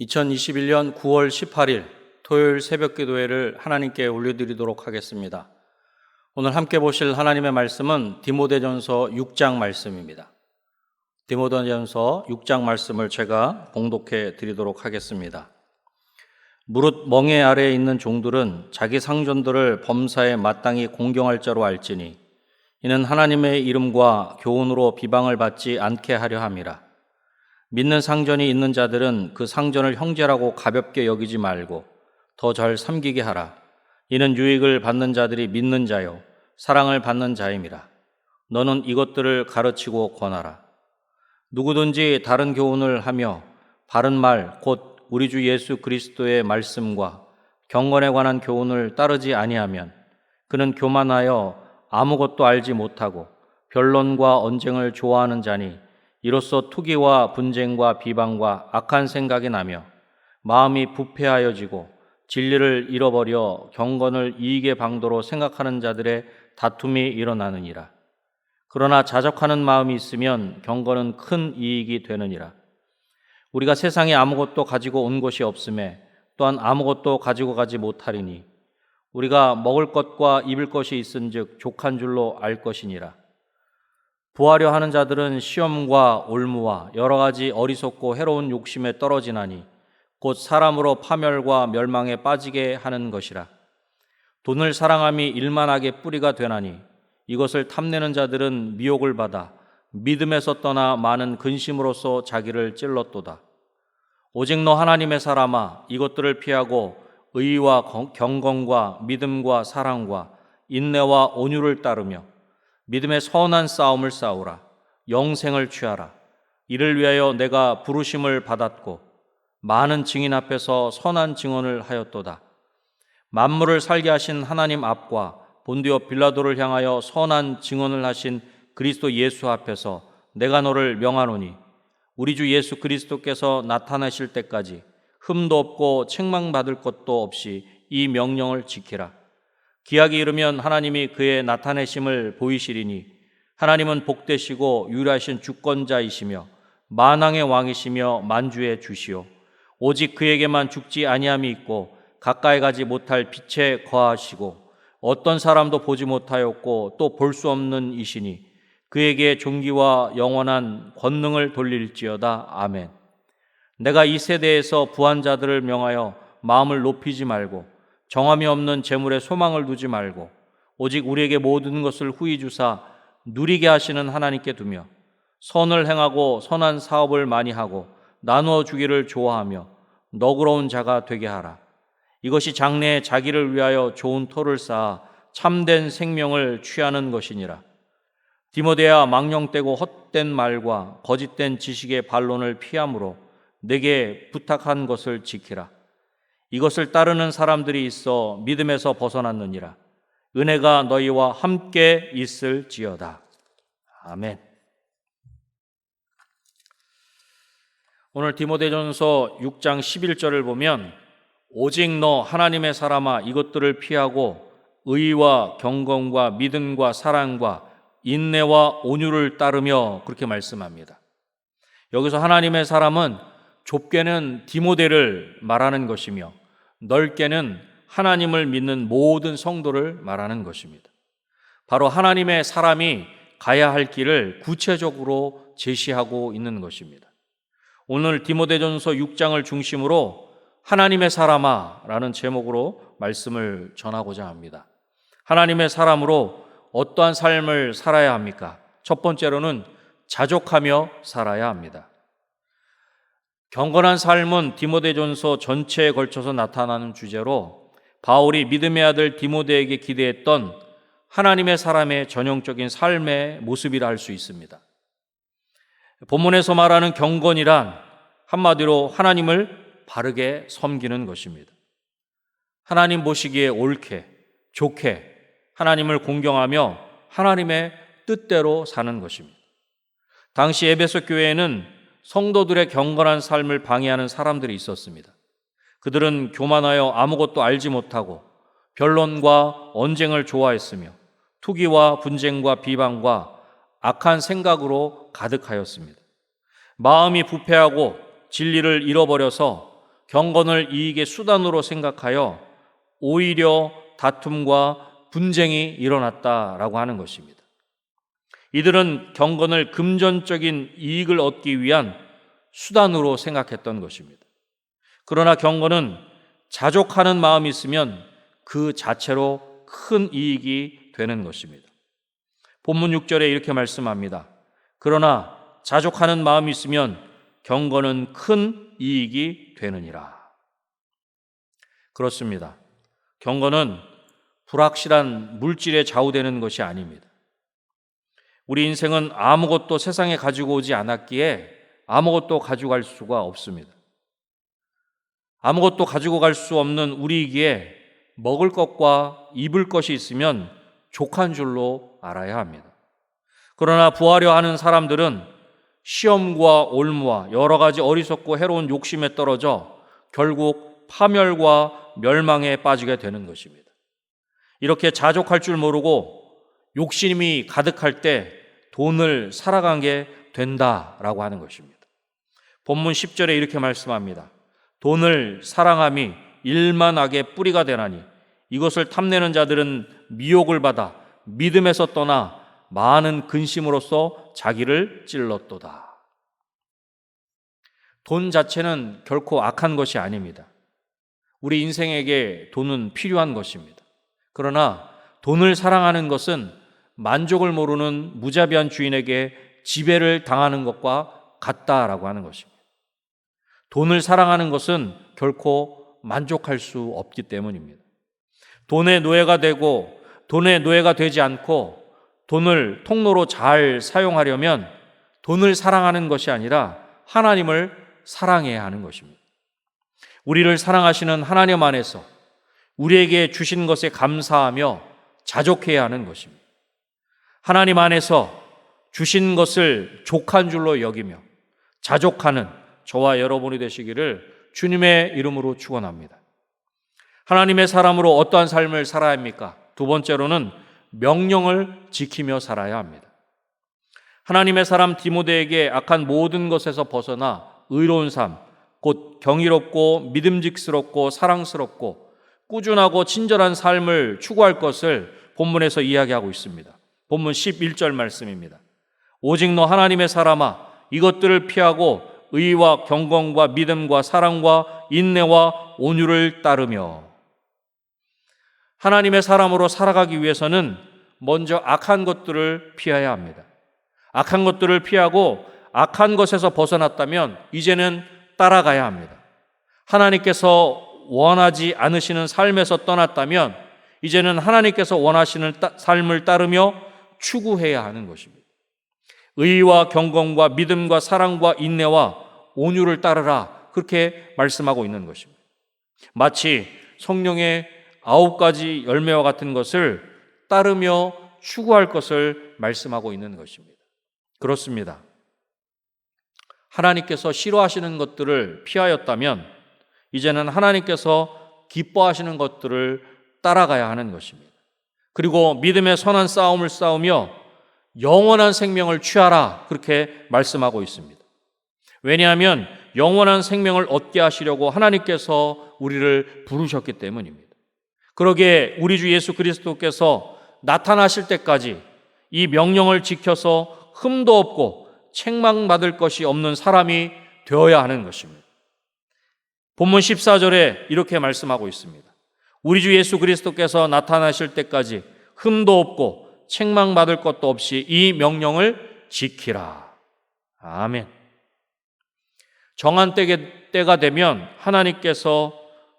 2021년 9월 18일 토요일 새벽 기도회를 하나님께 올려드리도록 하겠습니다. 오늘 함께 보실 하나님의 말씀은 디모데전서 6장 말씀입니다. 디모데전서 6장 말씀을 제가 봉독해 드리도록 하겠습니다. 무릇 멍에 아래에 있는 종들은 자기 상전들을 범사에 마땅히 공경할 자로 알지니 이는 하나님의 이름과 교훈으로 비방을 받지 않게 하려 함이라. 믿는 상전이 있는 자들은 그 상전을 형제라고 가볍게 여기지 말고 더 잘 섬기게 하라. 이는 유익을 받는 자들이 믿는 자요 사랑을 받는 자임이라. 너는 이것들을 가르치고 권하라. 누구든지 다른 교훈을 하며 바른 말 곧 우리 주 예수 그리스도의 말씀과 경건에 관한 교훈을 따르지 아니하면 그는 교만하여 아무것도 알지 못하고 변론과 언쟁을 좋아하는 자니 이로써 투기와 분쟁과 비방과 악한 생각이 나며 마음이 부패하여지고 진리를 잃어버려 경건을 이익의 방도로 생각하는 자들의 다툼이 일어나느니라. 그러나 자적하는 마음이 있으면 경건은 큰 이익이 되느니라. 우리가 세상에 아무것도 가지고 온 것이 없음에 또한 아무것도 가지고 가지 못하리니 우리가 먹을 것과 입을 것이 있은즉 족한 줄로 알 것이니라. 부하려 하는 자들은 시험과 올무와 여러 가지 어리석고 해로운 욕심에 떨어지나니 곧 사람으로 파멸과 멸망에 빠지게 하는 것이라. 돈을 사랑함이 일만하게 뿌리가 되나니 이것을 탐내는 자들은 미혹을 받아 믿음에서 떠나 많은 근심으로써 자기를 찔렀도다. 오직 너 하나님의 사람아 이것들을 피하고 의와 경건과 믿음과 사랑과 인내와 온유를 따르며 믿음의 선한 싸움을 싸우라. 영생을 취하라. 이를 위하여 내가 부르심을 받았고 많은 증인 앞에서 선한 증언을 하였도다. 만물을 살게 하신 하나님 앞과 본디오 빌라도를 향하여 선한 증언을 하신 그리스도 예수 앞에서 내가 너를 명하노니 우리 주 예수 그리스도께서 나타나실 때까지 흠도 없고 책망받을 것도 없이 이 명령을 지키라. 기약이 이르면 하나님이 그의 나타내심을 보이시리니 하나님은 복되시고 유일하신 주권자이시며 만왕의 왕이시며 만주의 주시오 오직 그에게만 죽지 아니함이 있고 가까이 가지 못할 빛에 거하시고 어떤 사람도 보지 못하였고 또 볼 수 없는 이시니 그에게 존귀와 영원한 권능을 돌릴지어다 아멘. 내가 이 세대에서 부한 자들을 명하여 마음을 높이지 말고 정함이 없는 재물에 소망을 두지 말고 오직 우리에게 모든 것을 후히 주사 누리게 하시는 하나님께 두며 선을 행하고 선한 사업을 많이 하고 나누어 주기를 좋아하며 너그러운 자가 되게 하라. 이것이 장래에 자기를 위하여 좋은 토를 쌓아 참된 생명을 취하는 것이니라. 디모데야 망령되고 헛된 말과 거짓된 지식의 반론을 피함으로 내게 부탁한 것을 지키라. 이것을 따르는 사람들이 있어 믿음에서 벗어났느니라. 은혜가 너희와 함께 있을지어다. 아멘. 오늘 디모데전서 6장 11절을 보면 오직 너 하나님의 사람아 이것들을 피하고 의와 경건과 믿음과 사랑과 인내와 온유를 따르며 그렇게 말씀합니다. 여기서 하나님의 사람은 좁게는 디모데를 말하는 것이며 넓게는 하나님을 믿는 모든 성도를 말하는 것입니다. 바로 하나님의 사람이 가야 할 길을 구체적으로 제시하고 있는 것입니다. 오늘 디모데전서 6장을 중심으로 하나님의 사람아라는 제목으로 말씀을 전하고자 합니다. 하나님의 사람으로 어떠한 삶을 살아야 합니까? 첫 번째로는 자족하며 살아야 합니다. 경건한 삶은 디모데전서 전체에 걸쳐서 나타나는 주제로 바울이 믿음의 아들 디모데에게 기대했던 하나님의 사람의 전형적인 삶의 모습이라 할 수 있습니다. 본문에서 말하는 경건이란 한마디로 하나님을 바르게 섬기는 것입니다. 하나님 보시기에 옳게, 좋게 하나님을 공경하며 하나님의 뜻대로 사는 것입니다. 당시 에베소 교회에는 성도들의 경건한 삶을 방해하는 사람들이 있었습니다. 그들은 교만하여 아무것도 알지 못하고 변론과 언쟁을 좋아했으며 투기와 분쟁과 비방과 악한 생각으로 가득하였습니다. 마음이 부패하고 진리를 잃어버려서 경건을 이익의 수단으로 생각하여 오히려 다툼과 분쟁이 일어났다라고 하는 것입니다. 이들은 경건을 금전적인 이익을 얻기 위한 수단으로 생각했던 것입니다. 그러나 경건은 자족하는 마음이 있으면 그 자체로 큰 이익이 되는 것입니다. 본문 6절에 이렇게 말씀합니다. 그러나 자족하는 마음이 있으면 경건은 큰 이익이 되느니라. 그렇습니다. 경건은 불확실한 물질에 좌우되는 것이 아닙니다. 우리 인생은 아무것도 세상에 가지고 오지 않았기에 아무것도 가져갈 수가 없습니다. 아무것도 가지고 갈 수 없는 우리이기에 먹을 것과 입을 것이 있으면 족한 줄로 알아야 합니다. 그러나 부하려 하는 사람들은 시험과 올무와 여러 가지 어리석고 해로운 욕심에 떨어져 결국 파멸과 멸망에 빠지게 되는 것입니다. 이렇게 자족할 줄 모르고 욕심이 가득할 때 돈을 살아가게 된다라고 하는 것입니다. 본문 10절에 이렇게 말씀합니다. 돈을 사랑함이 일만하게 뿌리가 되나니 이것을 탐내는 자들은 미혹을 받아 믿음에서 떠나 많은 근심으로써 자기를 찔렀도다. 돈 자체는 결코 악한 것이 아닙니다. 우리 인생에게 돈은 필요한 것입니다. 그러나 돈을 사랑하는 것은 만족을 모르는 무자비한 주인에게 지배를 당하는 것과 같다라고 하는 것입니다. 돈을 사랑하는 것은 결코 만족할 수 없기 때문입니다. 돈의 노예가 되고 돈의 노예가 되지 않고 돈을 통로로 잘 사용하려면 돈을 사랑하는 것이 아니라 하나님을 사랑해야 하는 것입니다. 우리를 사랑하시는 하나님 안에서 우리에게 주신 것에 감사하며 자족해야 하는 것입니다. 하나님 안에서 주신 것을 족한 줄로 여기며 자족하는 저와 여러분이 되시기를 주님의 이름으로 축원합니다. 하나님의 사람으로 어떠한 삶을 살아야 합니까? 두 번째로는 명령을 지키며 살아야 합니다. 하나님의 사람 디모데에게 악한 모든 것에서 벗어나 의로운 삶, 곧 경이롭고 믿음직스럽고 사랑스럽고 꾸준하고 친절한 삶을 추구할 것을 본문에서 이야기하고 있습니다. 본문 11절 말씀입니다. 오직 너 하나님의 사람아 이것들을 피하고 의와 경건과 믿음과 사랑과 인내와 온유를 따르며 하나님의 사람으로 살아가기 위해서는 먼저 악한 것들을 피해야 합니다. 악한 것들을 피하고 악한 것에서 벗어났다면 이제는 따라가야 합니다. 하나님께서 원하지 않으시는 삶에서 떠났다면 이제는 하나님께서 원하시는 따, 삶을 따르며 추구해야 하는 것입니다. 의와 경건과 믿음과 사랑과 인내와 온유를 따르라 그렇게 말씀하고 있는 것입니다. 마치 성령의 아홉 가지 열매와 같은 것을 따르며 추구할 것을 말씀하고 있는 것입니다. 그렇습니다. 하나님께서 싫어하시는 것들을 피하였다면 이제는 하나님께서 기뻐하시는 것들을 따라가야 하는 것입니다. 그리고 믿음의 선한 싸움을 싸우며 영원한 생명을 취하라 그렇게 말씀하고 있습니다. 왜냐하면 영원한 생명을 얻게 하시려고 하나님께서 우리를 부르셨기 때문입니다. 그러기에 우리 주 예수 그리스도께서 나타나실 때까지 이 명령을 지켜서 흠도 없고 책망받을 것이 없는 사람이 되어야 하는 것입니다. 본문 14절에 이렇게 말씀하고 있습니다. 우리 주 예수 그리스도께서 나타나실 때까지 흠도 없고 책망받을 것도 없이 이 명령을 지키라. 아멘. 정한 때가 되면 하나님께서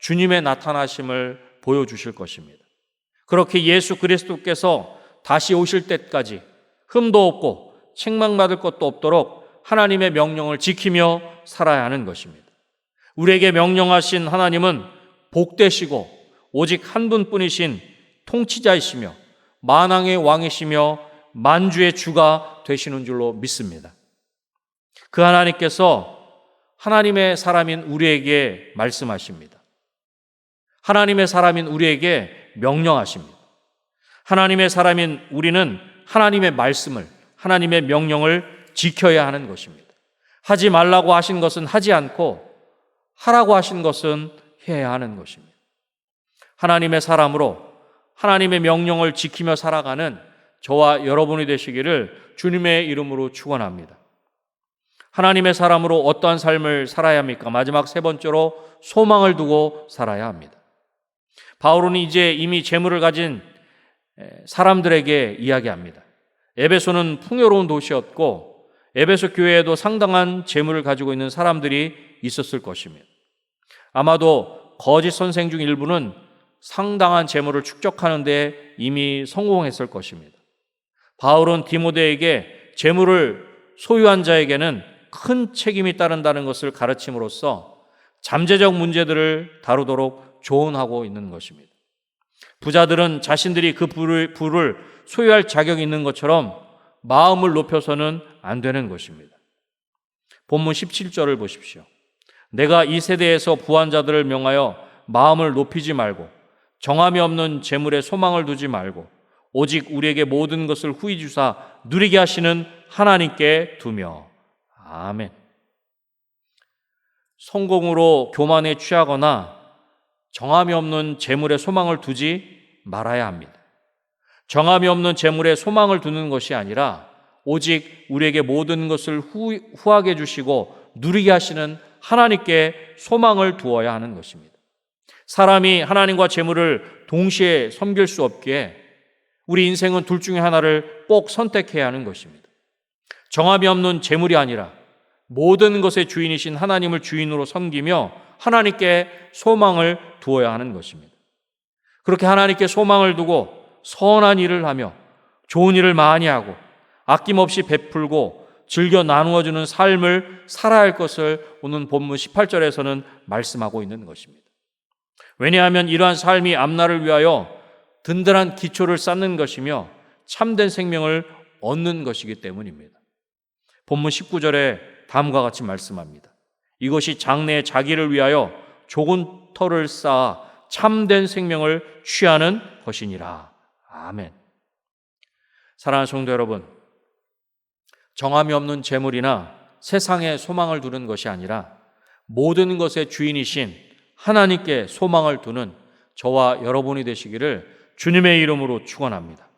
주님의 나타나심을 보여주실 것입니다. 그렇게 예수 그리스도께서 다시 오실 때까지 흠도 없고 책망받을 것도 없도록 하나님의 명령을 지키며 살아야 하는 것입니다. 우리에게 명령하신 하나님은 복되시고 오직 한 분뿐이신 통치자이시며 만왕의 왕이시며 만주의 주가 되시는 줄로 믿습니다. 그 하나님께서 하나님의 사람인 우리에게 말씀하십니다. 하나님의 사람인 우리에게 명령하십니다. 하나님의 사람인 우리는 하나님의 말씀을, 하나님의 명령을 지켜야 하는 것입니다. 하지 말라고 하신 것은 하지 않고 하라고 하신 것은 해야 하는 것입니다. 하나님의 사람으로 하나님의 명령을 지키며 살아가는 저와 여러분이 되시기를 주님의 이름으로 축원합니다. 하나님의 사람으로 어떠한 삶을 살아야 합니까? 마지막 세 번째로 소망을 두고 살아야 합니다. 바울은 이제 이미 재물을 가진 사람들에게 이야기합니다. 에베소는 풍요로운 도시였고 에베소 교회에도 상당한 재물을 가지고 있는 사람들이 있었을 것입니다. 아마도 거짓 선생 중 일부는 상당한 재물을 축적하는 데 이미 성공했을 것입니다. 바울은 디모데에게 재물을 소유한 자에게는 큰 책임이 따른다는 것을 가르침으로써 잠재적 문제들을 다루도록 조언하고 있는 것입니다. 부자들은 자신들이 그 부를, 부를 소유할 자격이 있는 것처럼 마음을 높여서는 안 되는 것입니다. 본문 17절을 보십시오. 내가 이 세대에서 부한 자들을 명하여 마음을 높이지 말고 정함이 없는 재물에 소망을 두지 말고 오직 우리에게 모든 것을 후히 주사 누리게 하시는 하나님께 두며 아멘. 성공으로 교만에 취하거나 정함이 없는 재물에 소망을 두지 말아야 합니다. 정함이 없는 재물에 소망을 두는 것이 아니라 오직 우리에게 모든 것을 후, 후하게 주시고 누리게 하시는 하나님께 소망을 두어야 하는 것입니다. 사람이 하나님과 재물을 동시에 섬길 수 없기에 우리 인생은 둘 중에 하나를 꼭 선택해야 하는 것입니다. 정함이 없는 재물이 아니라 모든 것의 주인이신 하나님을 주인으로 섬기며 하나님께 소망을 두어야 하는 것입니다. 그렇게 하나님께 소망을 두고 선한 일을 하며 좋은 일을 많이 하고 아낌없이 베풀고 즐겨 나누어주는 삶을 살아야 할 것을 오늘 본문 18절에서는 말씀하고 있는 것입니다. 왜냐하면 이러한 삶이 앞날을 위하여 든든한 기초를 쌓는 것이며 참된 생명을 얻는 것이기 때문입니다. 본문 19절에 다음과 같이 말씀합니다. 이것이 장래의 자기를 위하여 좁은 터를 쌓아 참된 생명을 취하는 것이니라. 아멘. 사랑하는 성도 여러분, 정함이 없는 재물이나 세상에 소망을 두는 것이 아니라 모든 것의 주인이신 하나님께 소망을 두는 저와 여러분이 되시기를 주님의 이름으로 축원합니다.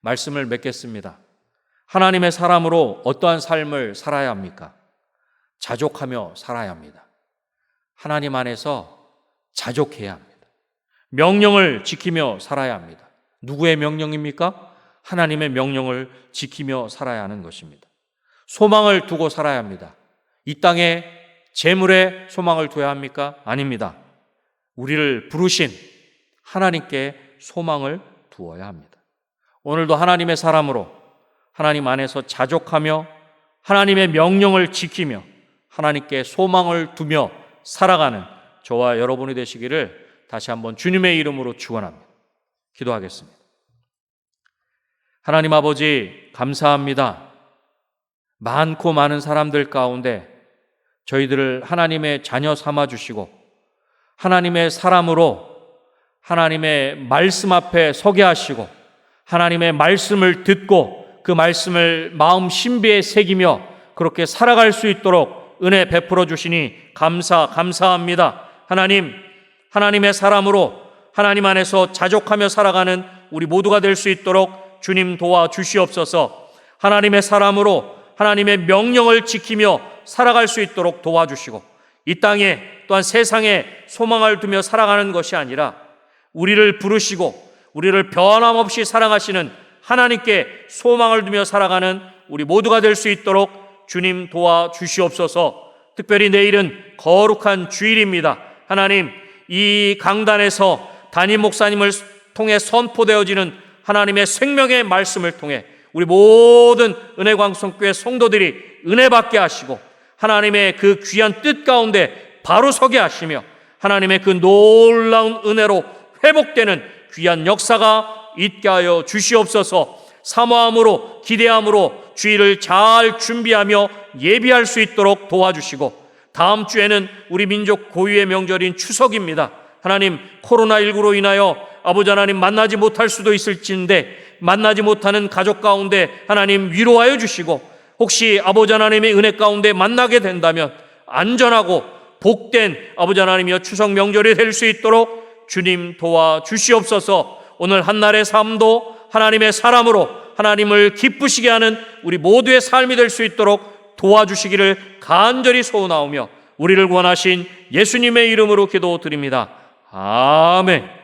말씀을 맺겠습니다. 하나님의 사람으로 어떠한 삶을 살아야 합니까? 자족하며 살아야 합니다. 하나님 안에서 자족해야 합니다. 명령을 지키며 살아야 합니다. 누구의 명령입니까? 하나님의 명령을 지키며 살아야 하는 것입니다. 소망을 두고 살아야 합니다. 이 땅에 재물에 소망을 둬야 합니까? 아닙니다. 우리를 부르신 하나님께 소망을 두어야 합니다. 오늘도 하나님의 사람으로 하나님 안에서 자족하며 하나님의 명령을 지키며 하나님께 소망을 두며 살아가는 저와 여러분이 되시기를 다시 한번 주님의 이름으로 축원합니다. 기도하겠습니다. 하나님 아버지 감사합니다. 많고 많은 사람들 가운데 저희들을 하나님의 자녀 삼아 주시고 하나님의 사람으로 하나님의 말씀 앞에 서게 하시고 하나님의 말씀을 듣고 그 말씀을 마음 신비에 새기며 그렇게 살아갈 수 있도록 은혜 베풀어 주시니 감사 감사합니다. 하나님 하나님의 사람으로 하나님 안에서 자족하며 살아가는 우리 모두가 될 수 있도록 주님 도와 주시옵소서. 하나님의 사람으로 하나님의 명령을 지키며 살아갈 수 있도록 도와주시고 이 땅에 또한 세상에 소망을 두며 살아가는 것이 아니라 우리를 부르시고 우리를 변함없이 사랑하시는 하나님께 소망을 두며 살아가는 우리 모두가 될 수 있도록 주님 도와 주시옵소서. 특별히 내일은 거룩한 주일입니다. 하나님, 이 강단에서 담임 목사님을 통해 선포되어지는 하나님의 생명의 말씀을 통해 우리 모든 은혜광성교회 성도들이 은혜 받게 하시고 하나님의 그 귀한 뜻 가운데 바로 서게 하시며 하나님의 그 놀라운 은혜로 회복되는 귀한 역사가 있게 하여 주시옵소서 사모함으로 기대함으로 주의를 잘 준비하며 예비할 수 있도록 도와주시고 다음 주에는 우리 민족 고유의 명절인 추석입니다. 하나님 코로나19로 인하여 아버지 하나님 만나지 못할 수도 있을진데 만나지 못하는 가족 가운데 하나님 위로하여 주시고 혹시 아버지 하나님의 은혜 가운데 만나게 된다면 안전하고 복된 아버지 하나님이여 추석 명절이 될 수 있도록 주님 도와 주시옵소서. 오늘 한날의 삶도 하나님의 사람으로 하나님을 기쁘시게 하는 우리 모두의 삶이 될 수 있도록 도와주시기를 간절히 소원하오며 우리를 구원하신 예수님의 이름으로 기도드립니다. 아멘.